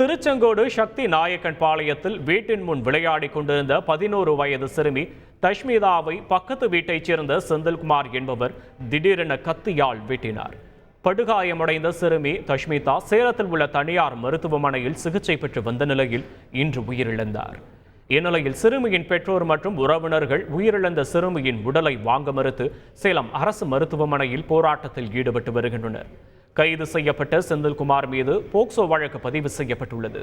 திருச்செங்கோடு சக்தி நாயக்கன் பாளையத்தில் வீட்டின் முன் விளையாடிக் கொண்டிருந்த பதினோரு வயது சிறுமி தஷ்மிதாவை பக்கத்து வீட்டைச் சேர்ந்த செந்தில்குமார் என்பவர் திடீரென கத்தியால் வெட்டினார். படுகாயமடைந்த சிறுமி தஷ்மிதா சேலத்தில் உள்ள தனியார் மருத்துவமனையில் சிகிச்சை பெற்று வந்த நிலையில் இன்று உயிரிழந்தார். இந்நிலையில் சிறுமியின் பெற்றோர் மற்றும் உறவினர்கள் உயிரிழந்த சிறுமியின் உடலை வாங்க மறுத்து சேலம் அரசு மருத்துவமனையில் போராட்டத்தில் ஈடுபட்டு வருகின்றனர். கைது செய்யப்பட்ட செந்தில்குமார் மீது போக்சோ வழக்கு பதிவு செய்யப்பட்டுள்ளது.